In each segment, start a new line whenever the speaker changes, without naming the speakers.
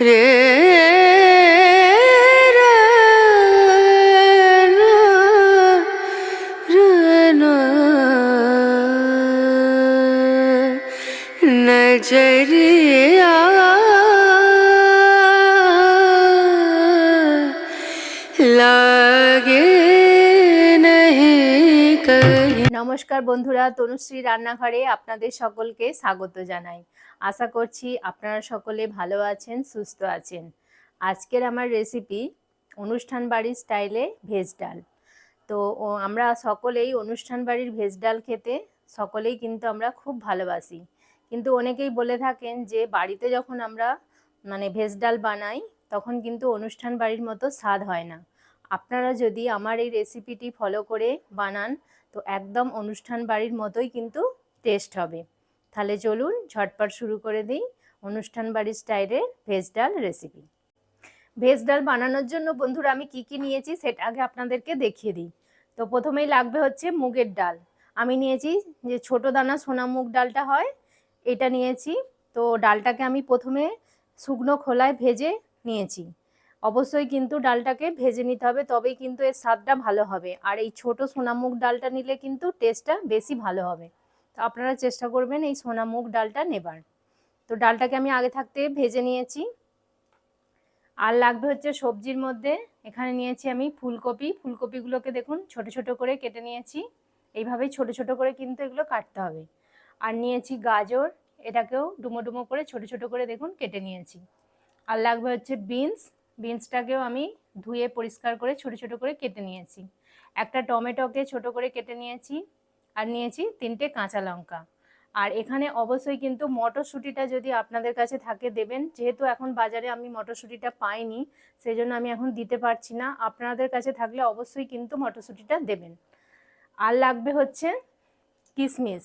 রে
নমস্কার বন্ধুরা, তনুশ্রী রান্নাঘরে আপনাদের সকলকে স্বাগত জানাই। আশা করছি আপনারা সকলে ভালো আছেন, সুস্থ আছেন। আজকের আমার রেসিপি অনুষ্ঠান বাড়ির স্টাইলে ভেজ ডাল। তো আমরা সকলেই অনুষ্ঠান বাড়ির ভেজ ডাল খেতে সকলেই কিন্তু আমরা খুব ভালোবাসি। কিন্তু অনেকেই বলে থাকেন যে, বাড়িতে যখন আমরা মানে ভেজ ডাল বানাই, তখন কিন্তু অনুষ্ঠান বাড়ির মতো স্বাদ হয় না। আপনারা যদি আমার এই রেসিপিটি ফলো করে বানান তো একদম অনুষ্ঠান বাড়ির মতোই কিন্তু টেস্ট হবে। তাহলে চলুন ঝটপট শুরু করে দিই অনুষ্ঠান বাড়ির স্টাইলের ভেজ ডাল রেসিপি ভেজ ডাল বানানোর জন্য বন্ধুরা আমি কি কি নিয়েছি সেটা আগে আপনাদেরকে দেখিয়ে দিই। তো প্রথমেই লাগবে হচ্ছে মুগের ডাল। আমি নিয়েছি যে ছোট দানা সোনা মুগ ডালটা হয়, এটা নিয়েছি। তো ডালটাকে আমি প্রথমে শুকনো খোলায় ভেজে নিয়েছি। অবশ্যই কিন্তু ডালটাকে ভেজে নিতে হবে, তবেই কিন্তু এর স্বাদটা ভালো হবে। আর এই ছোট সোনামুগ ডালটা নিলে কিন্তু টেস্টটা বেশি ভালো হবে। তো আপনারা চেষ্টা করবেন এই সোনামুগ ডালটা নেবার। তো ডালটাকে আমি আগে থাকতে ভেজে নিয়েছি। আর লাগবে হচ্ছে সবজির মধ্যে, এখানে নিয়েছি আমি ফুলকপি। ফুলকপিগুলোকে দেখুন ছোট ছোট করে কেটে নিয়েছি। এইভাবেই ছোট ছোট করে কিন্তু এগুলো কাটতে হবে। আর নিয়েছি গাজর, এটাকেও ডুমো ডুমো করে ছোট ছোট করে দেখুন কেটে নিয়েছি। আর লাগবে হচ্ছে বিনস বিনসটাকেও আমি ধুয়ে পরিষ্কার করে ছোট ছোট করে কেটে নিয়েছি। একটা টমেটোকে ছোট করে কেটে নিয়েছি আর নিয়েছি তিনটে কাঁচা লঙ্কা। আর এখানে অবশ্যই কিন্তু মটরশুঁটিটা যদি আপনাদের কাছে থাকে দেবেন। যেহেতু এখন বাজারে আমি মটরশুঁটিটা পাইনি সেই জন্য আমি এখন দিতে পারছি না। আপনাদের কাছে থাকলে অবশ্যই কিন্তু মটরশুঁটিটা দেবেন। আর লাগবে হচ্ছে কিশমিশ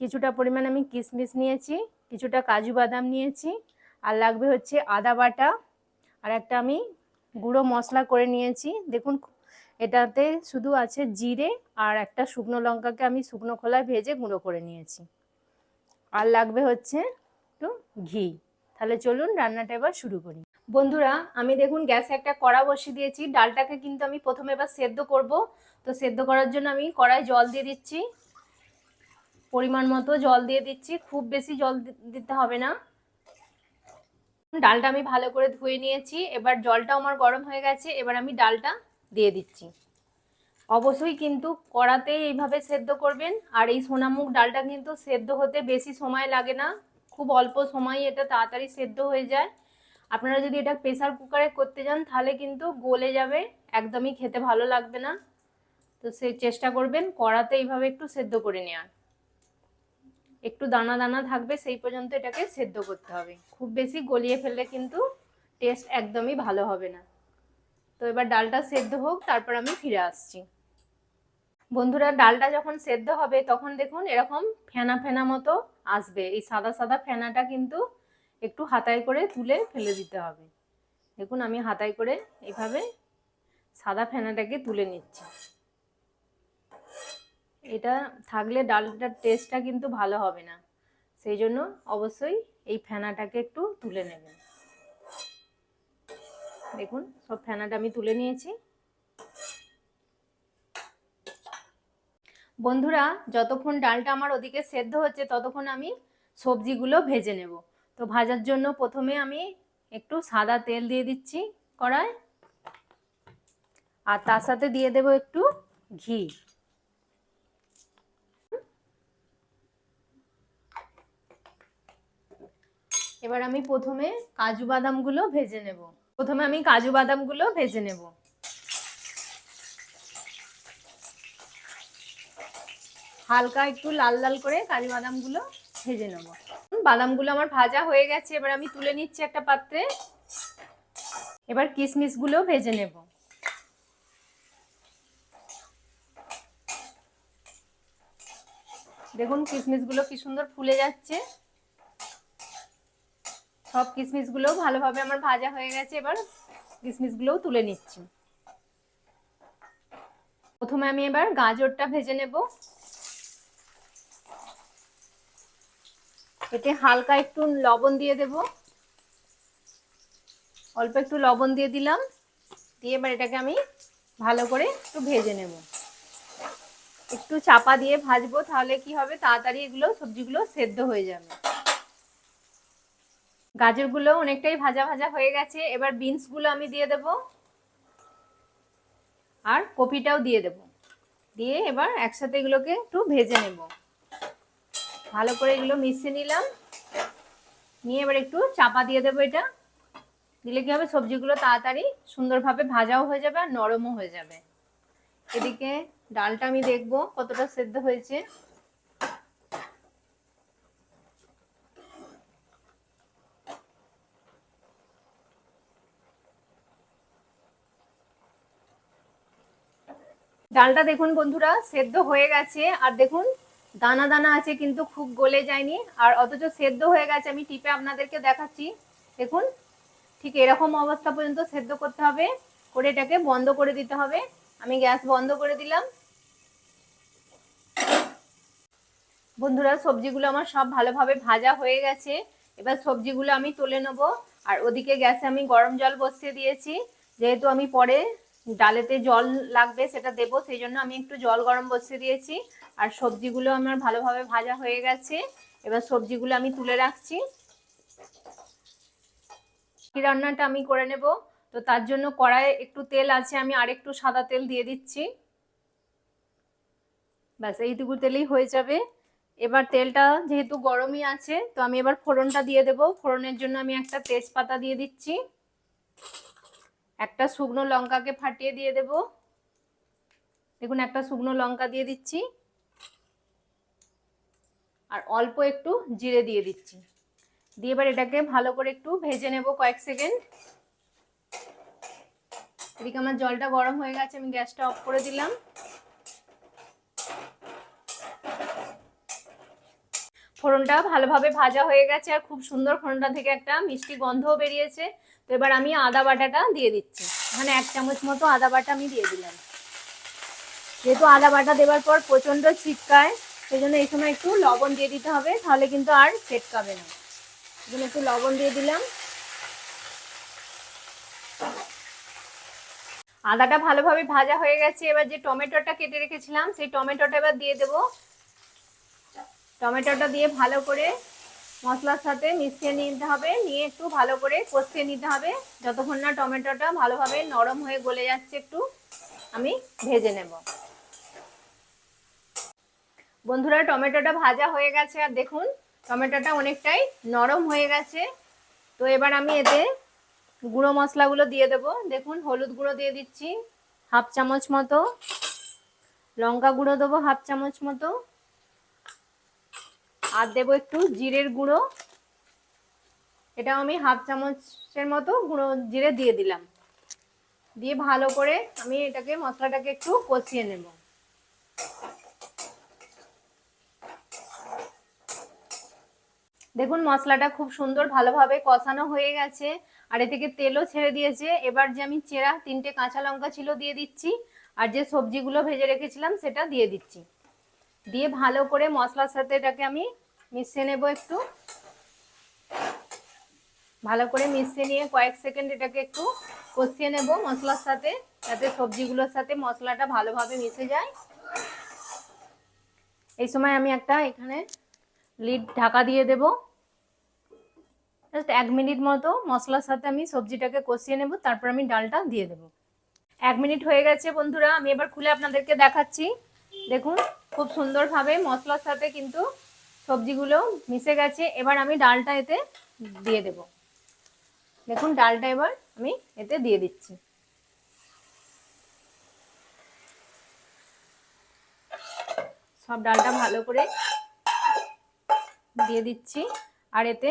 কিছুটা পরিমাণ আমি কিশমিশ নিয়েছি, কিছুটা কাজু বাদাম নিয়েছি। আর লাগবে হচ্ছে আদা বাটা আর একটা আমি গুঁড়ো মশলা করে নিয়েছি। দেখুন, এটাতে শুধু আছে জিরে আর একটা শুকনো লঙ্কাকে আমি শুকনো খোলায় ভেজে গুঁড়ো করে নিয়েছি। আর লাগবে হচ্ছে একটু ঘি। তাহলে চলুন রান্নাটা এবার শুরু করি। বন্ধুরা, আমি দেখুন গ্যাসে একটা কড়া বসিয়ে দিয়েছি। ডালটাকে কিন্তু আমি প্রথমে এবার সেদ্ধ করব। তো সেদ্ধ করার জন্য আমি কড়াই জল দিয়ে দিচ্ছি। পরিমাণ মতো জল দিয়ে দিচ্ছি। খুব বেশি জল দিতে হবে না। ডালটা আমি ভালো করে ধুয়ে নিয়েছি। এবার জলটা আমার গরম হয়ে গেছে, এবার আমি ডালটা দিয়ে দিচ্ছি। অবশ্যই কিন্তু কড়াতেই এইভাবে সেদ্ধ করবেন, আর এই সোনামুখ ডালটা কিন্তু সেদ্ধ হতে বেশি সময় লাগে না, খুব অল্প সময় এটা তাড়াতাড়ি সেদ্ধ হয়ে যায়। আপনারা যদি এটা প্রেসার কুকারে করতে যান, তাহলে কিন্তু গলে যাবে, একদমই খেতে ভালো লাগবে না। তো সে চেষ্টা করবেন কড়াতে এইভাবে একটু সেদ্ধ করে নেওয়ার। একটু দানা দানা থাকবে, সেই পর্যন্ত এটাকে সেদ্ধ করতে হবে। খুব বেশি গলিয়ে ফেললে কিন্তু টেস্ট একদমই ভালো হবে না। তো এবার ডালটা সেদ্ধ হোক, তারপর আমি ফিরে আসছি। বন্ধুরা, ডালটা যখন সেদ্ধ হবে, তখন দেখুন এরকম ফেনা ফেনা মতো আসবে। এই সাদা সাদা ফেনাটা কিন্তু একটু হাতায় করে তুলে ফেলে দিতে হবে। দেখুন আমি হাতায় করে এইভাবে সাদা ফেনাটাকে তুলে নিচ্ছি। এটা থাকলে ডালটার টেস্টটা কিন্তু ভালো হবে না। সেই জন্য অবশ্যই এই ফেনাটাকে একটু তুলে নেবেন। দেখুন, সব ফেনাটা আমি তুলে নিয়েছি। বন্ধুরা, যতক্ষণ ডালটা আমার ওদিকে সেদ্ধ হচ্ছে, ততক্ষণ আমি সবজিগুলো ভেজে নেব। তো ভাজার জন্য প্রথমে আমি একটু সাদা তেল দিয়ে দিচ্ছি কড়ায়। আর তার সাথে দিয়ে দেব একটু ঘি। এবার আমি প্রথমে কাজু বাদামগুলো ভেজে নেব। প্রথমে আমি কাজু বাদামগুলো ভেজে নেব। হালকা একটু লাল লাল করে কাজু বাদামগুলো ভেজে নেব। বাদামগুলো আমার ভাজা হয়ে গেছে, এবার আমি তুলে নিচ্ছি একটা পাত্রে। এবার কিশমিশগুলো ভেজে নেব। দেখুন কিশমিশগুলো কি সুন্দর ফুলে যাচ্ছে। সব কিশমিশগুলো ভালোভাবে আমার ভাজা হয়ে গেছে, এবার কিশমিশগুলোও তুলে নিচ্ছি। প্রথমে আমি এবার গাজরটা ভেজে নেব। এতে হালকা একটু লবণ দিয়ে দেব। অল্প একটু লবণ দিয়ে দিলাম। দিয়ে এবার এটাকে আমি ভালো করে একটু ভেজে নেব। একটু চাপা দিয়ে ভাজবো, তাহলে কি হবে? তাড়াতাড়ি এগুলো সবজিগুলো সেদ্ধ হয়ে যাবে। গাজরগুলো অনেকটাই ভাজা ভাজা হয়ে গেছে। এবার বিনসগুলো আমি দিয়ে দেব। আর কপিটাও দিয়ে দেব। দিয়ে এবার একসাথে এগুলোকে একটু ভেজে নেব। ভালো করে এগুলো মিশিয়ে নিলাম। নিয়ে এবার একটু চাপা দিয়ে দেবো এটা। দিলে কি হবে? সবজিগুলো তাড়াতাড়ি সুন্দরভাবে ভাজাও হয়ে যাবে আর নরমও হয়ে যাবে। এদিকে ডালটা আমি দেখব কতটা সেদ্ধ হয়েছে। ডালটা দেখুন বন্ধুরা, সেদ্ধ হয়ে গেছে। আর দেখুন, দানা দানা আছে কিন্তু খুব গলে যায়নি। আর অথচ সেদ্ধ হয়ে গেছে, আমি টিপে আপনাদেরকে দেখাচ্ছি। দেখুন, ঠিক এরকম অবস্থা পর্যন্ত সেদ্ধ করতে হবে। করে এটাকে বন্ধ করে দিতে হবে। আমি গ্যাস বন্ধ করে দিলাম। বন্ধুরা, সবজিগুলো আমার সব ভালোভাবে ভাজা হয়ে গেছে। এবার সবজিগুলো আমি তুলে নেব। আর ওদিকে গ্যাসে আমি গরম জল বসিয়ে দিয়েছি। যেহেতু আমি পরে ডালেতে জল লাগবে, সেটা দেবো। সেই জন্য আমি একটু জল গরম বসিয়ে দিয়েছি। আর সবজিগুলো আমার ভালোভাবে ভাজা হয়ে গেছে। এবার সবজিগুলো আমি তুলে রাখছি। রান্নাটা আমি করে নেব। তো তার জন্য কড়াইয়ে একটু তেল আছে, আমি আর একটু সাদা তেল দিয়ে দিচ্ছি। ব্যাস, এইটুকু তেলেই হয়ে যাবে। এবার তেলটা যেহেতু গরমই আছে, তো আমি এবার ফোড়নটা দিয়ে দেব। ফোড়নের জন্য আমি একটা তেজপাতা দিয়ে দিচ্ছি। একটা শুকনো লঙ্কাকে ফাটিয়ে দিয়ে দেব। দেখুন, একটা শুকনো লঙ্কা দিয়ে দিচ্ছি। আর অল্প একটু জিরে দিয়ে দিচ্ছি। দিয়ে এবার এটাকে ভালো করে একটু ভেজে নেব কয়েক সেকেন্ড। এদিকে আমার জলটা গরম হয়ে গেছে, আমি গ্যাসটা অফ করে দিলাম। ফোড়নটা ভালোভাবে ভাজা হয়ে গেছে আর খুব সুন্দর ফোড়নটা থেকে একটা মিষ্টি গন্ধও বেরিয়েছে। তো এবার আমি আদা বাটাটা দিয়ে দিচ্ছি। এখানে এক চামচ মতো আদা বাটা আমি দিয়ে দিলাম। যেহেতু আদা বাটা দেওয়ার পর প্রচণ্ড ছিটকায় সেই জন্য এই সময় একটু লবণ দিয়ে দিতে হবে, তাহলে কিন্তু আর ছেটকাবে না। এখানে একটু লবণ দিয়ে দিলাম। আদাটা ভালোভাবে ভাজা হয়ে গেছে। এবার যে টমেটোটা কেটে রেখেছিলাম, সেই টমেটোটা এবার দিয়ে দেব। টমেটোটা দিয়ে ভালো করে মশলার সাথে মিশিয়ে নিতে হবে। নিয়ে একটু ভালো করে কষিয়ে নিতে হবে। যতক্ষণ না টমেটোটা ভালোভাবে নরম হয়ে গলে যাচ্ছে একটু, আমি ভেজে নেব। বন্ধুরা, টমেটোটা ভাজা হয়ে গেছে। আর দেখুন, টমেটোটা অনেকটাই নরম হয়ে গেছে। তো এবার আমি এতে গুঁড়ো মশলাগুলো দিয়ে দেবো। দেখুন, হলুদ গুঁড়ো দিয়ে দিচ্ছি, হাফ চামচ মতো। লঙ্কা গুঁড়ো দেবো, হাফ চামচ মতো। আর দেবো একটু জিরের গুঁড়ো। এটাও আমি হাফ চামচের মতো গুঁড়ো জিরে দিয়ে দিলাম। দিয়ে ভালো করে আমি এটাকে, মশলাটাকে একটু কষিয়ে নেব। দেখুন, মশলাটা খুব সুন্দর ভালোভাবে কষানো হয়ে গেছে, আর এ থেকে তেলও ছেড়ে দিয়েছে। এবার যে আমি চেরা, তিনটে কাঁচা লঙ্কা ছিল দিয়ে দিচ্ছি, আর যে সবজিগুলো ভেজে রেখেছিলাম সেটা দিয়ে দিচ্ছি। দিয়ে ভালো করে মশলার সাথে এটাকে আমি মিশিয়ে নেব একটু। ভালো করে মিশিয়ে নিয়ে কয়েক সেকেন্ড এটাকে একটু কষিয়ে নেব মশলার সাথে, যাতে সবজিগুলোর সাথে মশলাটা ভালোভাবে মিশে যায়। এই সময় আমি একটা এখানে লিড ঢাকা দিয়ে দেব। জাস্ট এক মিনিট মতো মশলার সাথে আমি সবজিটাকে কষিয়ে নেব, তারপর আমি ডালটা দিয়ে দেব। এক মিনিট হয়ে গেছে বন্ধুরা, আমি এবার খুলে আপনাদেরকে দেখাচ্ছি। দেখুন, খুব সুন্দরভাবে মশলার সাথে কিন্তু সবজিগুলো মিশে গেছে। এবার আমি ডালটা এতে দিয়ে দেব। দেখুন, ডালটা এবার আমি এতে দিয়ে দিচ্ছি। সব ডালটা ভালো করে দিয়ে দিচ্ছি। আর এতে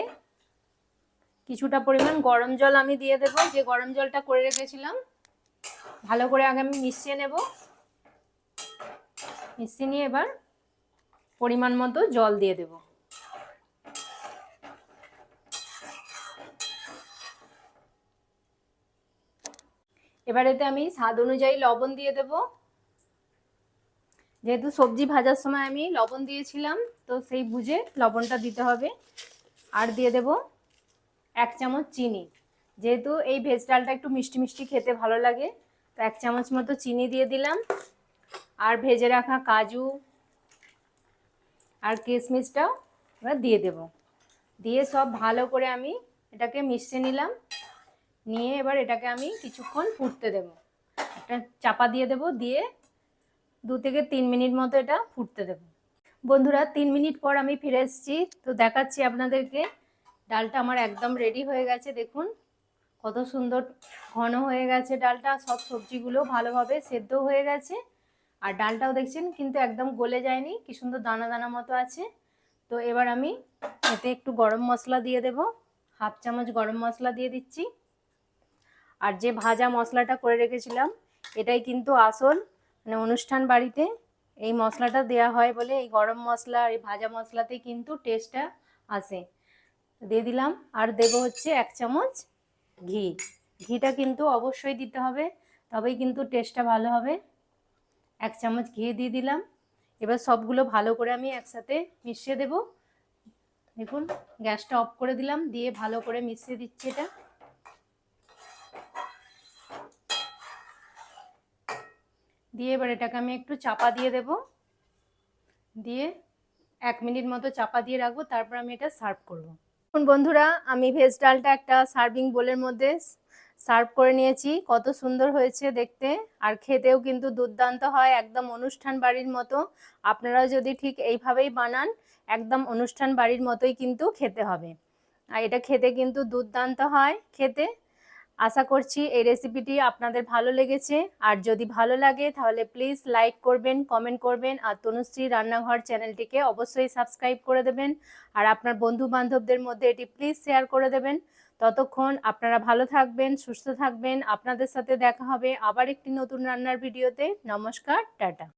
কিছুটা পরিমাণ গরম জল আমি দিয়ে দেব। যে গরম জলটা করে রেখেছিলাম, ভালো করে আগে আমি মিশিয়ে নেব। মিশিয়ে নিয়ে এবার পরিমাণ মতো জল দিয়ে দেব। এবার এতে আমি স্বাদ অনুযায়ী লবণ দিয়ে দেব। যেহেতু সবজি ভাজার সময় আমি লবণ দিয়েছিলাম, তো সেই বুঝে লবণটা দিতে হবে। আর দিয়ে দেব এক চামচ চিনি। যেহেতু এই ভেজ ডালটা একটু মিষ্টি মিষ্টি খেতে ভালো লাগে, তো এক চামচ মতো চিনি দিয়ে দিলাম। আর ভেজে রাখা কাজু আর কিশমিশটাও এবার দিয়ে দেব। দিয়ে সব ভালো করে আমি এটাকে মিশিয়ে নিলাম। নিয়ে এবার এটাকে আমি কিছুক্ষণ ফুটতে দেব। একটা চাপা দিয়ে দেব, দিয়ে দু থেকে তিন মিনিট মতো এটা ফুটতে দেব। বন্ধুরা, তিন মিনিট পর আমি ফিরে এসেছি। তো দেখাচ্ছি আপনাদেরকে। ডালটা আমার একদম রেডি হয়ে গেছে, দেখুন। কত সুন্দর ঘন হয়ে গেছে ডালটা। সব সবজিগুলো ভালোভাবে সেদ্ধ হয়ে গেছে। আর ডালটাও দেখছেন, কিন্তু একদম গলে যায়নি। কি সুন্দর দানা দানা মতো আছে। তো এবার আমি এতে একটু গরম মশলা দিয়ে দেব। হাফ চামচ গরম মশলা দিয়ে দিচ্ছি। আর যে ভাজা মশলাটা করে রেখেছিলাম, এটাই কিন্তু আসল মানে অনুষ্ঠান বাড়িতে এই মশলাটা দেয়া হয় বলে এই গরম মশলা আর এই ভাজা মশলাতে কিন্তু টেস্টটা আসে। দিয়ে দিলাম। আর দেবো হচ্ছে এক চামচ ঘি। ঘিটা কিন্তু অবশ্যই দিতে হবে, তবেই কিন্তু টেস্টটা ভালো হবে। এক চামচ ঘি দিয়ে দিলাম। এবার সবগুলো ভালো করে আমি একসাথে মিশিয়ে দেব। দেখুন, গ্যাসটা অফ করে দিলাম, দিয়ে ভালো করে মিশিয়ে দিচ্ছি এটা। দিয়ে এবার এটাকে আমি একটু চাপা দিয়ে দেব। দিয়ে এক মিনিট মতো চাপা দিয়ে রাখব, তারপর আমি এটা সার্ভ করব। বন্ধুরা, আমি ভেজ ডালটা একটা সার্ভিং বোলের মধ্যে সার্ভ করে নিয়েছি, কত সুন্দর হয়েছে দেখতে। আর খেতেও কিন্তু দুর্দান্ত হয়, একদম অনুষ্ঠান বাড়ির মতো। আপনারাও যদি ঠিক এইভাবেই বানান, একদম অনুষ্ঠান বাড়ির মতোই কিন্তু খেতে হবে। আর এটা খেতে কিন্তু দুর্দান্ত হয়, খেতে। আশা করছি এই রেসিপিটি আপনাদের ভালো লেগেছে। আর যদি ভালো লাগে, তাহলে প্লিজ লাইক করবেন কমেন্ট করবেন। আর তনুশ্রী রান্নাঘর চ্যানেলটিকে অবশ্যই সাবস্ক্রাইব করে দেবেন। আর আপনার বন্ধু বান্ধবদের মধ্যে এটি প্লিজ শেয়ার করে দেবেন। ততক্ষণ আপনারা ভালো থাকবেন, সুস্থ থাকবেন। আপনাদের সাথে দেখা হবে আবার একটি নতুন রান্নার ভিডিওতে। নমস্কার, টাটা।